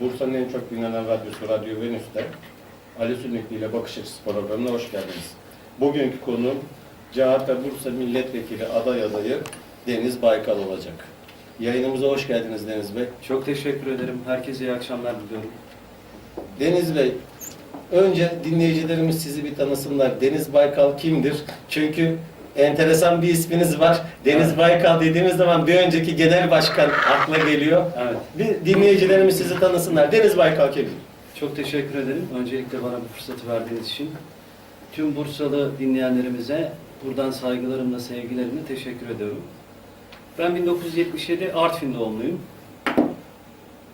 Bursa'nın en çok dinlenen radyosu Radyo Venüs'te Ali Sünnikli ile Bakış Açısı programına hoş geldiniz. Bugünkü konuğum CHP Bursa Milletvekili aday adayı Deniz Baykal olacak. Yayınımıza hoş geldiniz Deniz Bey. Çok teşekkür ederim. Herkese iyi akşamlar diliyorum. Deniz Bey, önce dinleyicilerimiz sizi bir tanısınlar. Deniz Baykal kimdir? Çünkü enteresan bir isminiz var. Deniz Evet. Baykal dediğimiz zaman bir önceki genel başkan akla geliyor. Evet. Bir dinleyicilerimiz sizi tanısınlar. Deniz Baykal kimdir? Çok teşekkür ederim. Öncelikle bana bu fırsatı verdiğiniz için. Tüm Bursalı dinleyenlerimize buradan saygılarımla, sevgilerimle teşekkür ediyorum. Ben 1977 Artvin doğumluyum.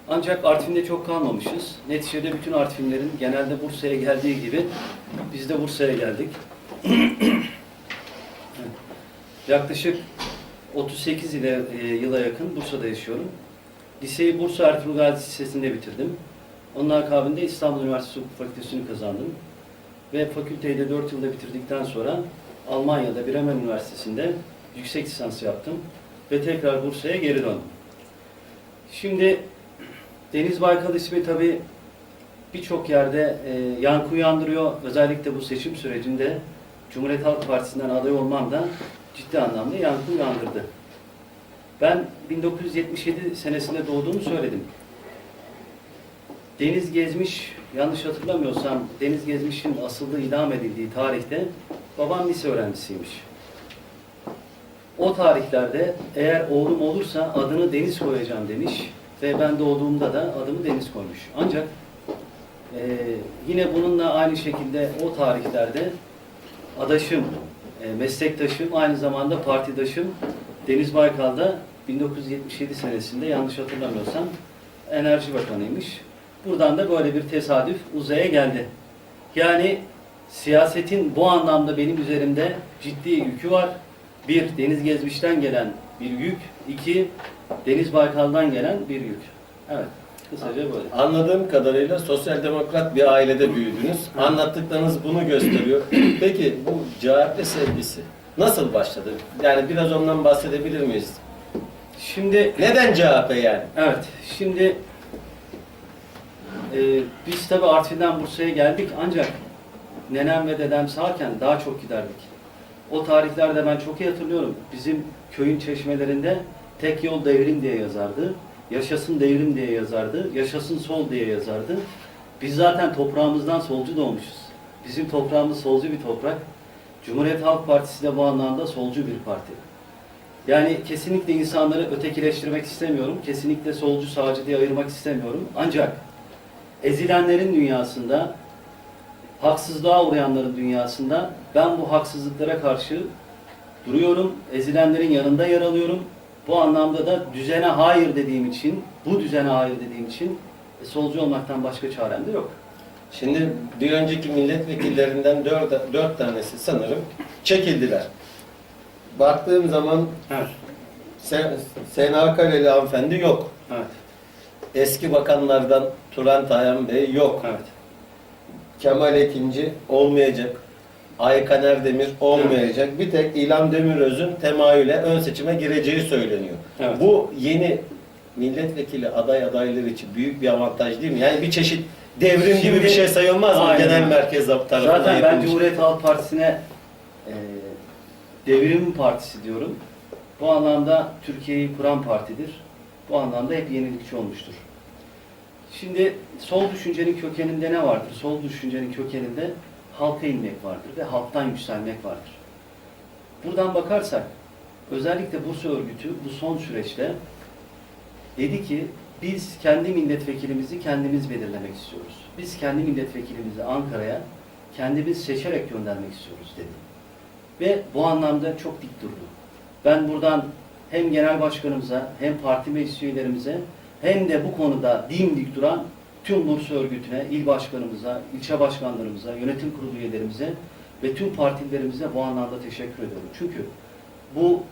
Ancak Artvin'de çok kalmamışız. Neticede bütün Artvinlerin genelde Bursa'ya geldiği gibi biz de Bursa'ya geldik. Yaklaşık 38 ile e, yıla yakın Bursa'da yaşıyorum. Liseyi Bursa Ertuğrul Gazi Lisesi'nde bitirdim. Onun akabinde İstanbul Üniversitesi Hukuk Fakültesini kazandım. Ve fakülteyi de 4 yılda bitirdikten sonra Almanya'da Bremen Üniversitesi'nde yüksek lisans yaptım. Ve tekrar Bursa'ya geri döndüm. Şimdi Deniz Baykal ismi tabii birçok yerde e, yankı uyandırıyor. Özellikle bu seçim sürecinde Cumhuriyet Halk Partisi'nden aday olmam da ciddi anlamda yankı uyandırdı. Ben 1977 senesinde doğduğumu söyledim. Deniz Gezmiş, yanlış hatırlamıyorsam Deniz Gezmiş'in asıldığı idam edildiği tarihte babam lise öğrencisiymiş. O tarihlerde eğer oğlum olursa adını Deniz koyacağım demiş ve ben doğduğumda da adımı Deniz koymuş. Ancak eee, yine bununla aynı şekilde o tarihlerde adaşım, e, meslektaşım, aynı zamanda partidaşım Deniz Baykal da 1977 senesinde yanlış hatırlamıyorsam Enerji Bakanıymış. Buradan da böyle bir tesadüf uzaya geldi. Yani siyasetin bu anlamda benim üzerimde ciddi yükü var. Bir, Deniz Gezmiş'ten gelen bir yük. iki Deniz Baykal'dan gelen bir yük. Evet, kısaca böyle. Anladığım kadarıyla sosyal demokrat bir ailede büyüdünüz. Anlattıklarınız bunu gösteriyor. Peki bu CHP sevgisi nasıl başladı? Yani biraz ondan bahsedebilir miyiz? Şimdi Neden CHP yani? Evet, şimdi e, biz tabii Artvin'den Bursa'ya geldik ancak nenem ve dedem sağken daha çok giderdik. O tarihlerde ben çok iyi hatırlıyorum. Bizim köyün çeşmelerinde tek yol devrim diye yazardı. Yaşasın devrim diye yazardı. Yaşasın sol diye yazardı. Biz zaten toprağımızdan solcu doğmuşuz. Bizim toprağımız solcu bir toprak. Cumhuriyet Halk Partisi de bu anlamda solcu bir parti. Yani kesinlikle insanları ötekileştirmek istemiyorum. Kesinlikle solcu sağcı diye ayırmak istemiyorum. Ancak ezilenlerin dünyasında, haksızlığa uğrayanların dünyasında ben bu haksızlıklara karşı duruyorum. Ezilenlerin yanında yer alıyorum. Bu anlamda da düzene hayır dediğim için, bu düzene hayır dediğim için e, solcu olmaktan başka çarem de yok. Şimdi bir önceki milletvekillerinden dört, dört tanesi sanırım çekildiler. Baktığım zaman Evet. Sen, Sena Kareli hanımefendi yok. Evet. Eski bakanlardan Turan Tayan Bey yok. Evet. Kemal Ekinci olmayacak. Aykan Erdemir olmayacak. Bir tek İlham Demiröz'ün temayüle ön seçime gireceği söyleniyor. Evet. Bu yeni milletvekili aday adayları için büyük bir avantaj değil mi? Yani bir çeşit devrim gibi Şimdi- bir şey sayılmaz mı Aynen. genel merkez tarafından Zaten ben yapılmış? Cumhuriyet Halk Partisi'ne e, devrim partisi diyorum. Bu anlamda Türkiye'yi kuran partidir. Bu anlamda hep yenilikçi olmuştur. Şimdi sol düşüncenin kökeninde ne vardır? Sol düşüncenin kökeninde halka inmek vardır ve halktan yükselmek vardır. Buradan bakarsak özellikle Bursa örgütü bu son süreçte dedi ki biz kendi milletvekilimizi kendimiz belirlemek istiyoruz. Biz kendi milletvekilimizi Ankara'ya kendimiz seçerek göndermek istiyoruz dedi. Ve bu anlamda çok dik durdu. Ben buradan hem genel başkanımıza hem parti meclis üyelerimize hem de bu konuda dimdik duran tüm Bursa örgütüne, il başkanımıza, ilçe başkanlarımıza, yönetim kurulu üyelerimize ve tüm partilerimize bu anlamda teşekkür ediyorum. Çünkü bu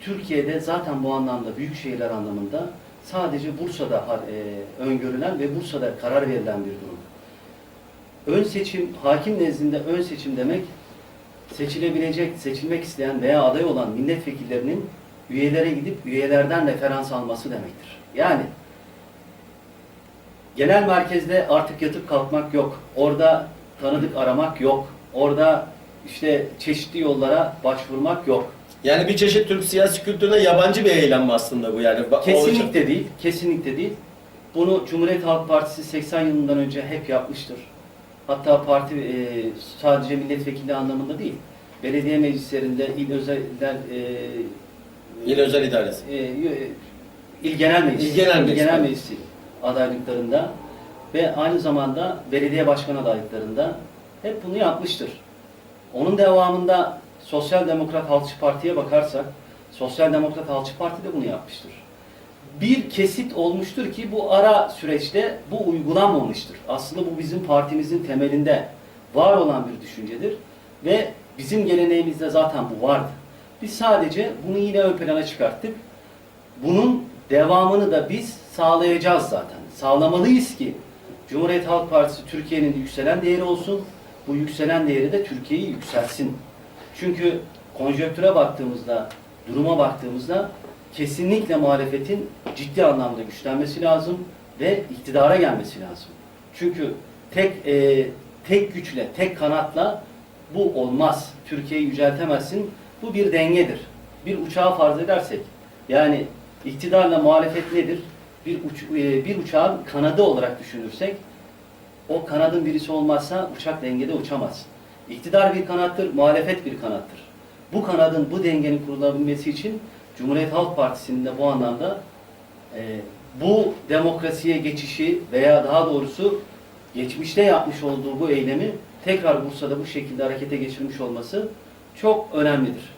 Türkiye'de zaten bu anlamda büyük şehirler anlamında sadece Bursa'da e, öngörülen ve Bursa'da karar verilen bir durum. Ön seçim, hakim nezdinde ön seçim demek seçilebilecek, seçilmek isteyen veya aday olan milletvekillerinin üyelere gidip üyelerden referans alması demektir. Yani genel merkezde artık yatıp kalkmak yok. Orada tanıdık aramak yok. Orada işte çeşitli yollara başvurmak yok. Yani bir çeşit Türk siyasi kültürüne yabancı bir eylem aslında bu yani? Ba- Kesinlikle değil, kesinlikle değil. Bunu Cumhuriyet Halk Partisi 80 yılından önce hep yapmıştır. Hatta parti e, sadece milletvekili anlamında değil, belediye meclislerinde, il özeller, e, İl özel idaresi. e, il genel meclisi, İl genel meclis. genel meclisi adaylıklarında ve aynı zamanda belediye başkan adaylıklarında hep bunu yapmıştır. Onun devamında Sosyal Demokrat Halkçı Parti'ye bakarsak, Sosyal Demokrat Halkçı Parti de bunu yapmıştır. Bir kesit olmuştur ki bu ara süreçte bu uygulanmamıştır. Aslında bu bizim partimizin temelinde var olan bir düşüncedir ve bizim geleneğimizde zaten bu vardı. Biz sadece bunu yine ön plana çıkarttık. Bunun devamını da biz sağlayacağız zaten. Sağlamalıyız ki Cumhuriyet Halk Partisi Türkiye'nin yükselen değeri olsun. Bu yükselen değeri de Türkiye'yi yükselsin. Çünkü konjonktüre baktığımızda, duruma baktığımızda kesinlikle muhalefetin ciddi anlamda güçlenmesi lazım ve iktidara gelmesi lazım. Çünkü tek e, tek güçle, tek kanatla bu olmaz. Türkiye'yi yüceltemezsin. Bu bir dengedir. Bir uçağı farz edersek, yani iktidarla muhalefet nedir? Bir, uç, e, bir uçağın kanadı olarak düşünürsek, o kanadın birisi olmazsa uçak dengede uçamaz. İktidar bir kanattır, muhalefet bir kanattır. Bu kanadın, bu dengenin kurulabilmesi için Cumhuriyet Halk Partisi'nin de bu anlamda e, bu demokrasiye geçişi veya daha doğrusu geçmişte yapmış olduğu bu eylemi tekrar Bursa'da bu şekilde harekete geçirmiş olması çok önemlidir.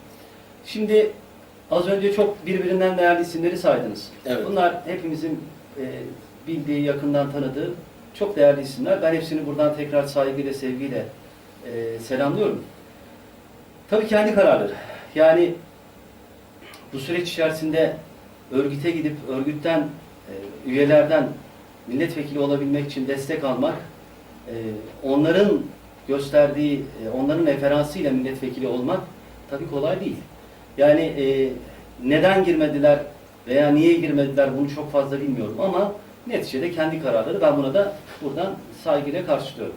Şimdi az önce çok birbirinden değerli isimleri saydınız. Evet. Bunlar hepimizin e, bildiği, yakından tanıdığı çok değerli isimler. Ben hepsini buradan tekrar saygıyla, sevgiyle e, selamlıyorum. Tabii kendi kararları. Yani bu süreç içerisinde örgüte gidip örgütten, e, üyelerden milletvekili olabilmek için destek almak, e, onların gösterdiği, e, onların referansıyla milletvekili olmak tabii kolay değil. Yani e, neden girmediler veya niye girmediler bunu çok fazla bilmiyorum ama neticede kendi kararları ben buna da buradan saygıyla karşılıyorum.